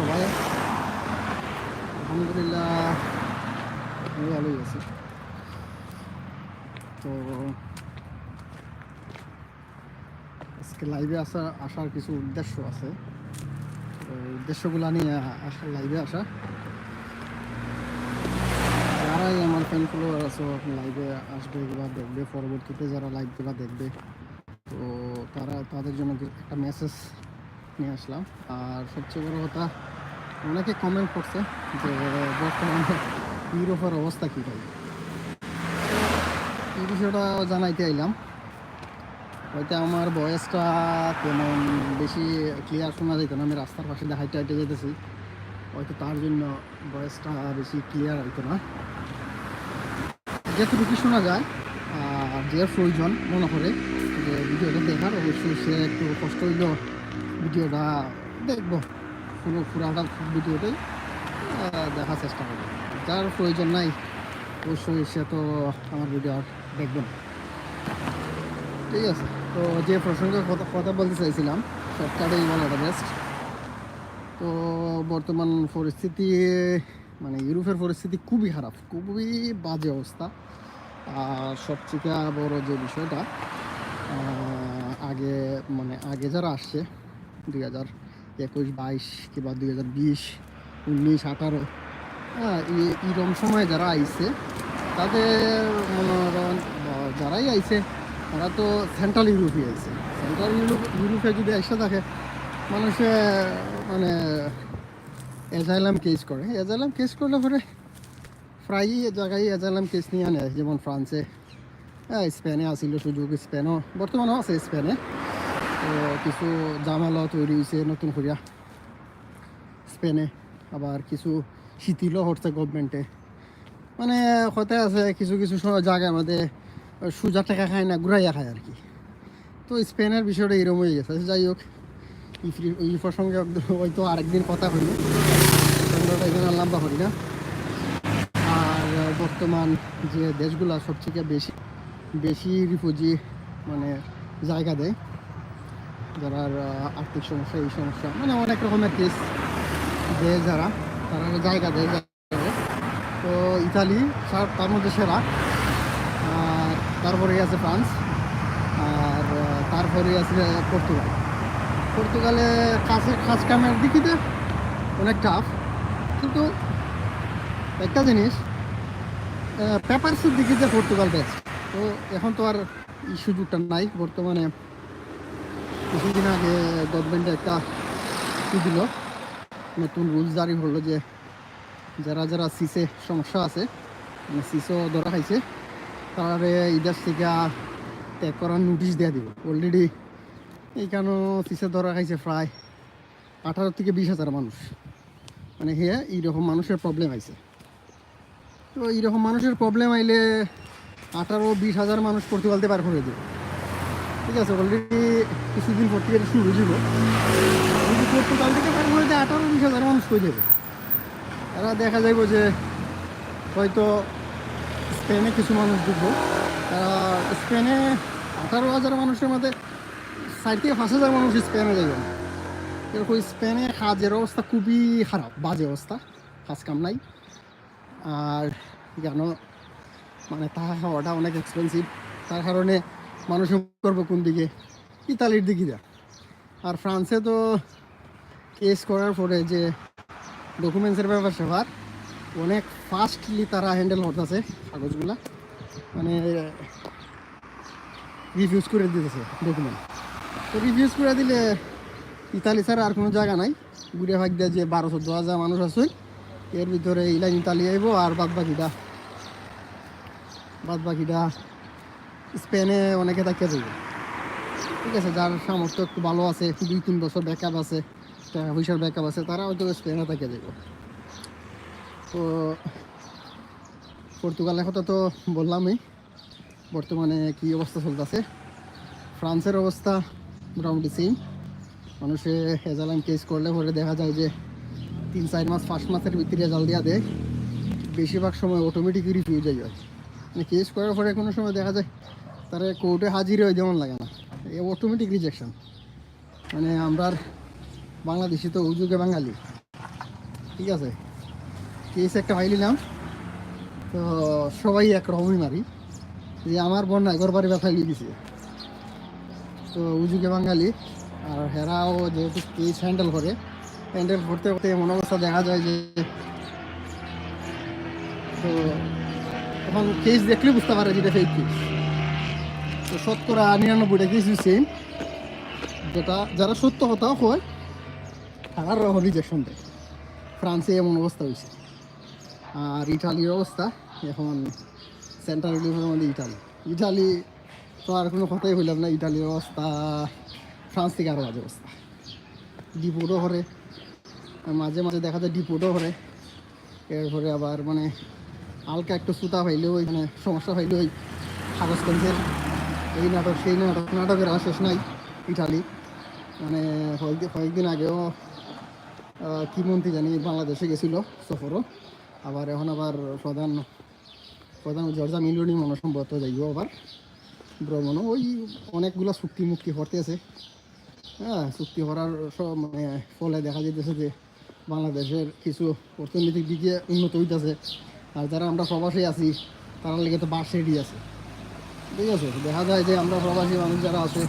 সবাই। আলহামদুলিল্লাহ ভালোই আছি। তো আজকে লাইভে আসা আসার কিছু উদ্দেশ্য আছে। উদ্দেশ্যগুলো নিয়ে লাইভে আসা। যারাই আমার ফ্যান ফলোয়ার আছে লাইভে আসবে বা দেখবে, পরবর্তীতে যারা লাইভগুলো দেখবে, তো তারা, তাদের জন্য একটা মেসেজ নিয়ে আসলাম। আর সবচেয়ে বড় কথা, অনেকে কমেন্ট করছে যে, বর্তমানে ইউরোপের অবস্থা কী ভাই? এই বিষয়টা জানাইতে আইলাম। হয়তো আমার বয়সটা তেমন বেশি ক্লিয়ার শোনা যেত না, আমি রাস্তার পাশে হাইটে হাইটে যেতেছি। হয়তো তার জন্য বয়সটা বেশি ক্লিয়ার হইতো না। যেটুকু শোনা যায়, আর যে প্রয়োজন মনে করে, যে ভিডিওটা দেখার, অবশ্যই সে একটু কষ্ট হইলেও ভিডিওটা দেখব। পুরো পুরাটা ভিডিওটাই দেখার চেষ্টা করব। যার প্রয়োজন নাই, অবশ্যই সে তো আমার ভিডিও আর দেখবেন ঠিক আছে, তো যে প্রসঙ্গে কথা কথা বলতে চাইছিলাম শর্টকাটেই বলাটা বেস্ট তো বর্তমান পরিস্থিতি মানে ইউরোপের পরিস্থিতি খুবই খারাপ, খুবই বাজে অবস্থা। আর সবথেকে বড় যে বিষয়টা আগে মানে আগে যারা আসছে দুই হাজার একুশ বাইশ কিংবা দুই হাজার বিশ, উনিশ, আঠারো। হ্যাঁ এরকম সময় যারা আইছে, তাদের মনে বা যারাই আইছে, তারা তো সেন্ট্রাল ইউরোপে আইছে। সেন্ট্রাল ইউরোপ ইউরোপে যদি এসে থাকে, মানুষে মানে এজাইলাম কেস করে। এজাইলাম কেস করলে পরে প্রায়ই জায়গায় এজাইলাম কেস নিয়ে আনে, যেমন ফ্রান্সে হ্যাঁ স্পেনে আসিল সুযোগ স্পেনও বর্তমানেও আছে স্পেনে কিছু জামেলা তৈরি হয়েছে নতুন করিয়া স্পেনে আবার কিছু শিথিলও হচ্ছে গভর্নমেন্টে মানে হতে আছে কিছু কিছু জায়গায় আমাদের সোজা টাকা খায় না, ঘুরাইয়া খায় আর কি তো স্পেনের বিষয়টা এরকম হয়ে গেছে। যাই হোক, এই প্রসঙ্গে হয়তো আরেকদিন কথা হইল। এখানে লম্বা করি না। আর বর্তমান যে দেশগুলো সবথেকে বেশি বেশি রিফিউজি মানে জায়গা দেয় যারা আর্থিক সমস্যা এই সমস্যা মানে অনেক রকমের কেস দেয় যারা তারা জায়গা দেয় তো ইতালি সা- তার মধ্যে সেরা। আর আছে ফ্রান্স আর আহ, তারপরে আছে পর্তুগাল। পর্তুগালে কাছে কাজ কামের দিকিতে অনেক টাফ কিন্তু একটা জিনিস পেপারসের দিকে যে পর্তুগাল বেস্ট তো এখন তো আর এই সুযোগটা নাই বর্তমানে কিছুদিন আগে গভর্নমেন্টে একটা কি দিল? নতুন রুলস জারি হলো যে যারা যারা সিসে সমস্যা আছে মানে সিসও ধরা খাইছে তারা ইদার থেকে ত্যাগ করার নোটিশ দেওয়া দিব। অলরেডি এইখানেও সিসে ধরা খাইছে প্রায় আঠারো থেকে বিশ হাজার মানুষ। মানে হে, এইরকম মানুষের প্রবলেম আইছে। তো এইরকম মানুষের প্রবলেম আইলে আঠারো বিশ হাজার মানুষ পর্তুগালতে পার করে দেবে। ঠিক আছে অলরেডি কিছুদিন পর থেকে শুরু হয়েছিল। যদি পর্তুগাল থেকে পার করে আঠারো বিশ হাজার মানুষ করে যাবে? তারা দেখা যাইব যে হয়তো স্পেনে কিছু মানুষ ঢুকবো। তারা স্পেনে আঠারো হাজার মানুষের মধ্যে ষাট থেকে পাঁচ হাজার মানুষ স্পেনে যাইবে। এরকম স্পেনে কাজের অবস্থা খুবই খারাপ, বাজে অবস্থা, কাজ কাম নাই। আর কেন মানে তাহা খাওয়াটা অনেক এক্সপেন্সিভ তার কারণে মানুষ করব কোন দিকে? ইতালির দিকে যা। আর ফ্রান্সে তো কেস করার পরে যে ডকুমেন্টসের ব্যাপার সেবার অনেক ফাস্টলি তারা হ্যান্ডেল করতেছে কাগজগুলা। মানে রিফিউজ করে দিতেছে ডকুমেন্ট তো রিফিউজ করে দিলে ইতালি ছাড়া আর কোনো জায়গা নাই। ঘুরে ভাগ দেয় যে বারো, চোদ্দ হাজার মানুষ আছে, এর ভিতরে ইলাইন ইতালি আইব আর বাদ বাকিটা বাদ বাকিটা স্পেনে অনেকে থাকে যাইবে ঠিক আছে, যার সামর্থ্য একটু ভালো আছে দুই, তিন বছর ব্যাকআপ আছে টাকা পয়সার ব্যাকআপ আছে, তারা হয়তো স্পেনে থাকে যাইব তো পর্তুগালের কথা তো বললামই, বর্তমানে কি অবস্থা চলতেছে? ফ্রান্সের অবস্থা মোটামুটি সেম মানুষে হেজালাম কেস করলে পরে দেখা যায় যে তিন, চার মাস, পাঁচ মাসের ভিতরে রেজাল্ট দেওয়া দেয়। বেশিরভাগ সময় অটোমেটিক রিফিউজ হয়ে যায় মানে কেস করার পরে কোনো সময় দেখা যায় তারা কোর্টে হাজির হয়ে যেমন লাগে না। অটোমেটিক রিজেকশন মানে আমরা বাংলাদেশি তো উজুগে বাঙালি। ঠিক আছে? কেস একটা ভাই নিলাম। তো সবাই এক একরকমই মারি। যে আমার বোন না ঘর বাড়ি ব্যথা লিয়ে দিছে তো উজুকে বাঙালি আর হেরাও যেহেতু কেস হ্যান্ডেল করে। হ্যান্ডেল করতে করতে এমন অবস্থা দেখা যায় যে তো তখন কেস দেখলে বুঝতে পারে যেটা ফেক কেস তো শতকরা নিরানব্বইটা কেস সেম যেটা যারা সত্য কথাও হয় তারা রিজেকশন দেয় ফ্রান্সে এমন অবস্থা হয়েছে। আর ইটালির অবস্থা, এখন সেন্ট্রাল মধ্যে ইটালি। ইটালি তো আর কোনো কথাই হইলাম না, ইটালির অবস্থা, ফ্রান্স থেকে আরও বাজে অবস্থা। ডিপোটও করে মাঝে মাঝে দেখা যায় ডিপোটও করে এরপরে আবার মানে হালকা একটু সুতা পাইলেও মানে সমস্যা পাইলেও ওই কাগজ পেন্সিল এই নাটক, সেই নাটক, নাটকের আর শেষ নাই ইটালি। মানে কয়েকদিন আগেও কি মন্ত্রী জানি বাংলাদেশে গেছিল সফরও। আবার এখন আবার প্রধান প্রধান জর্জা মিলনি মনে সম্ভবত যাইব আবার ভ্রমণও। ওই অনেকগুলো চুক্তি মুক্তি করতে আছে। হ্যাঁ চুক্তি করার সব মানে ফলে দেখা যেতেছে যে বাংলাদেশের কিছু অর্থনৈতিক দিকে উন্নত হইতেছে। আর যারা আমরা প্রবাসী আছি তারা লেগে তো বাস রেডি আছে। ঠিক আছে দেখা যায় যে আমরা প্রবাসী মানুষ যারা আছে,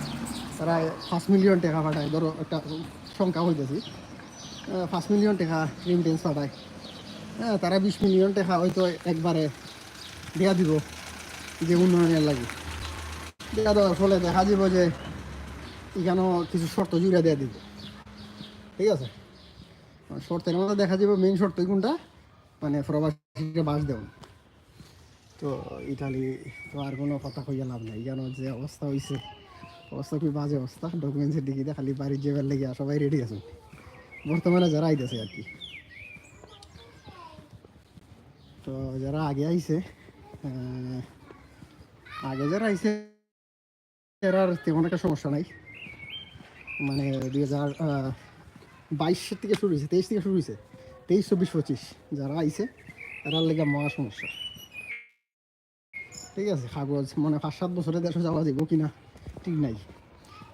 তারা পাঁচ মিলিয়ন টাকা পাঠায়। ধরো একটা সংখ্যা হইতেছি পাঁচ মিলিয়ন টাকা রিমিটেন্স পাঠায়। হ্যাঁ তারা বিশ মিলিয়ন টাকা হয়তো একবারে দেয়া দিব যে উন্নয়নের লাগে। দেওয়া দেওয়ার ফলে দেখা যাব যে এখানেও কিছু শর্ত জুড়ে দেওয়া দিব। ঠিক আছে? শর্তের মধ্যে দেখা যাবে মেইন শর্ত কোনটা? মানে প্রবাসীকে বাস দেওয়া। তো ইটালি তো আর কোনো কথা কইয়া লাভ নাই। কেন যে অবস্থা হয়েছে অবস্থা খুবই বাজে অবস্থা? ডকুমেন্টসের দিকে খালি বাড়ির যাবার লেগে সবাই রেডি আছে। বর্তমানে যারা আইতেছে আর কি। তো যারা আগে আইছে আগে যারা আইছে, এর আর তেমন একটা সমস্যা নাই। মানে দুই হাজার বাইশের থেকে শুরু হয়েছে তেইশ থেকে শুরু হয়েছে তেইশ, চব্বিশ, পঁচিশ যারা আইছে তারা লেগে মহা সমস্যা। ঠিক আছে, কাগজ মানে পাঁচ সাত বছরে দেশে যাওয়া যাব কিনা, ঠিক নাই।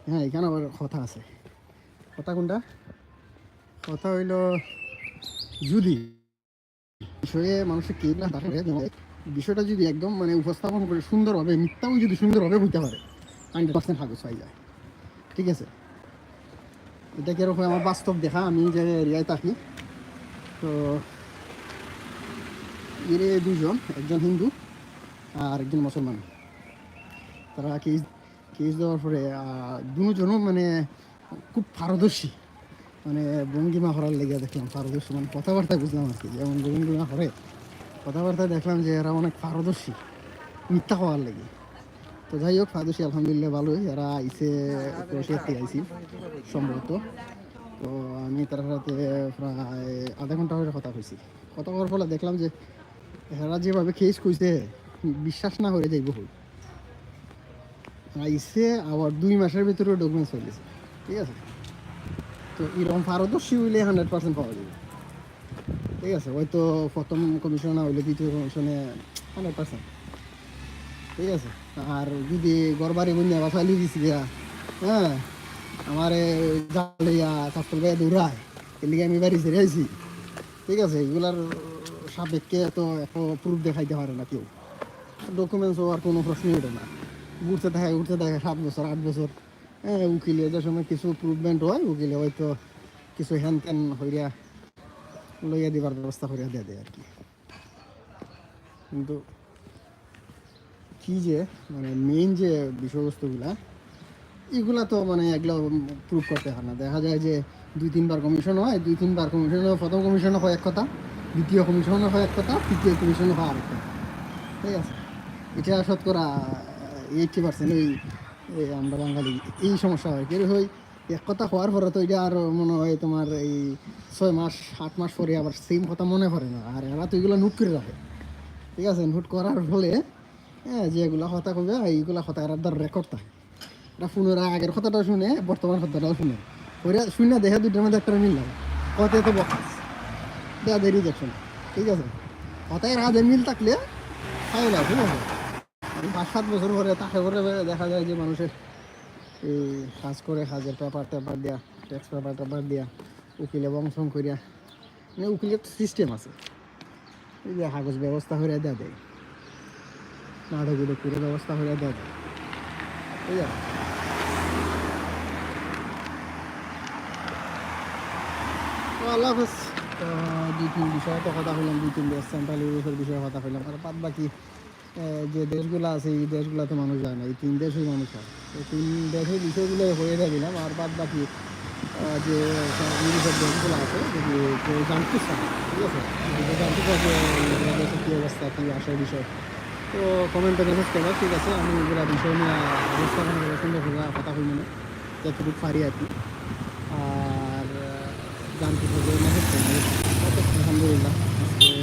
হ্যাঁ এখানে আবার কথা আছে। কথা কোনটা? কথা হইল যদি বিষয়ে মানুষের কে না থাকে বিষয়টা যদি একদম মানে উপস্থাপন করে সুন্দরভাবে, মিথ্যাও যদি সুন্দরভাবে হইতে পারে হান্ড্রেড পার্সেন্ট কাগজ পাই যায়। ঠিক আছে? এটা কীরকম আমার বাস্তব দেখা, আমি যে এরিয়ায় থাকি। তো, এর দুজন একজন হিন্দু আর একজন মুসলমান। তারা কেস কেস দেওয়ার পরে দুজনও মানে খুব পারদর্শী। মানে ভঙ্গিমা করার লেগে দেখলাম, পারদর্শী। মানে কথাবার্তা বুঝলাম আর কি, যেমন ভঙ্গিমা করে, কথাবার্তা দেখলাম যে এরা অনেক পারদর্শী, মিথ্যা হওয়ার লেগে। তো যাই হোক, পারদর্শী, আলহামদুলিল্লাহ, ভালোই। এরা আইসে ক্রোশিয়ার থেকে আইসি, সম্ভবত। তো আমি তার সাথে প্রায় আধা ঘণ্টা ধরে কথা কইছি। কথা হওয়ার ফলে দেখলাম যে এরা যেভাবে কেস কইছে বিশ্বাস না করে যাইব হই আইসে আবার দুই মাসের ভিতরে ডকুমেন্টস হয়ে গেছে। ঠিক আছে? তো এরকম পারদর্শী হইলে হান্ড্রেড পার্সেন্ট পাওয়া যাবে। ঠিক আছে? হয়তো প্রথম কমিশন না হইলে দ্বিতীয় কমিশনে হান্ড্রেড পার্সেন্ট ঠিক আছে? আর যদি গড়বাড়ি বন্যা বা চালিয়ে দিছি গিয়া হ্যাঁ? আমার জালিয়া গায়ে দৌড়ায়। এদিকে আমি বাড়ি ছেড়ে আইছি। ঠিক আছে? এগুলার সাপেক্ষে তো এখন প্রুফ দেখাইতে পারে না কেউ। ডকুমেন্টস হওয়ার কোনো প্রশ্নই ওঠে না। ঘুরতে থাকে ঘুরতে থাকে সাত বছর, আট বছর। হ্যাঁ উকিলে যে সময় কিছু প্রুভমেন্ট হয়, উকিলে হয়তো কিছু হ্যান ত্যান হইয়া লইয়া দিবার ব্যবস্থা করিয়া দিয়ে দেয় আর কি। কিন্তু কি যে মানে মেইন যে বিষয়বস্তুগুলা, এগুলা তো মানে এগুলো প্রুভ করতে হয় না। দেখা যায় যে দুই তিনবার কমিশন হয়, দুই তিনবার কমিশন প্রথম কমিশন হয় এক কথা, দ্বিতীয় কমিশনে হয় এক কথা, তৃতীয় কমিশন হয় আরেক কথা। ঠিক আছে? এটা শতকরা এইটটি পার্সেন্ট এই আমরা বাঙালি। এই সমস্যা হয়। কেউ হয় এক কথা হওয়ার পরে তো এটা আর মনে হয় তোমার এই ছয় মাস আট মাস পরে আবার সেম কথা মনে পড়ে না। আর এরা তো এগুলো নোট করে রাখে। ঠিক আছে? নোট করার ফলে হ্যাঁ যেগুলো কথা কবে এইগুলা কথা এরা ধর রেকর্ড থাকে এরা পুনরায় আগের কথাটাও শুনে, বর্তমান কথাটাও শুনে। ওরা শুনে দেখে দুটোর মধ্যে একটা মিললাম কথায় তো বকাস। দেয়া দেয় রিজেকশন ঠিক আছে? কথায় রাজের মিল থাকলে না ঠিক আছে? পাঁচ সাত বছর পরে তাকে করে দেখা যায় যে মানুষের এই কাজ করে, কাজের পেপার টেপার দিয়া ট্যাক্স পেপার টেপার দিয়া, উকিলে বংশং করিয়া মানে উকিলের সিস্টেম আছে। এই যে কাগজ ব্যবস্থা করে দেওয়া দেয়। নাটকগুলো পুরো ব্যবস্থা করে দেওয়া দেয়। এই আল্লাহ হাফেজ। দুই তিন বিষয়ে কথা হইলাম দুই তিন সেন্ট্রাল ইউরোপের বিষয়ে কথা হইলাম আর বাদ বাকি যে দেশগুলো আছে এই দেশগুলোতে মানুষ যায় না এই তিন দেশই মানুষ হয়। এই তিন দেশের বিষয়গুলো হয়ে যাবিলাম আর বাদ বাকি যে ইউরোপের দেশগুলো আছে যদি জানতে চায় ঠিক আছে? জানতে চায় যে দেশের কী অবস্থা কী আসার বিষয় তো কমেন্টে মেসেজ করবে ঠিক আছে? আমি এগুলো বিষয় নিয়ে সুন্দর করে কথা হইল না যতটুকু পারি আর কি। আর জানতে থাকবে মেসেজ করবে। ওকে, আলহামদুলিল্লাহ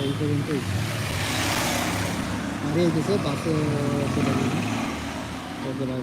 এই পর্যন্তই। আর এই দেশে বাসে চলে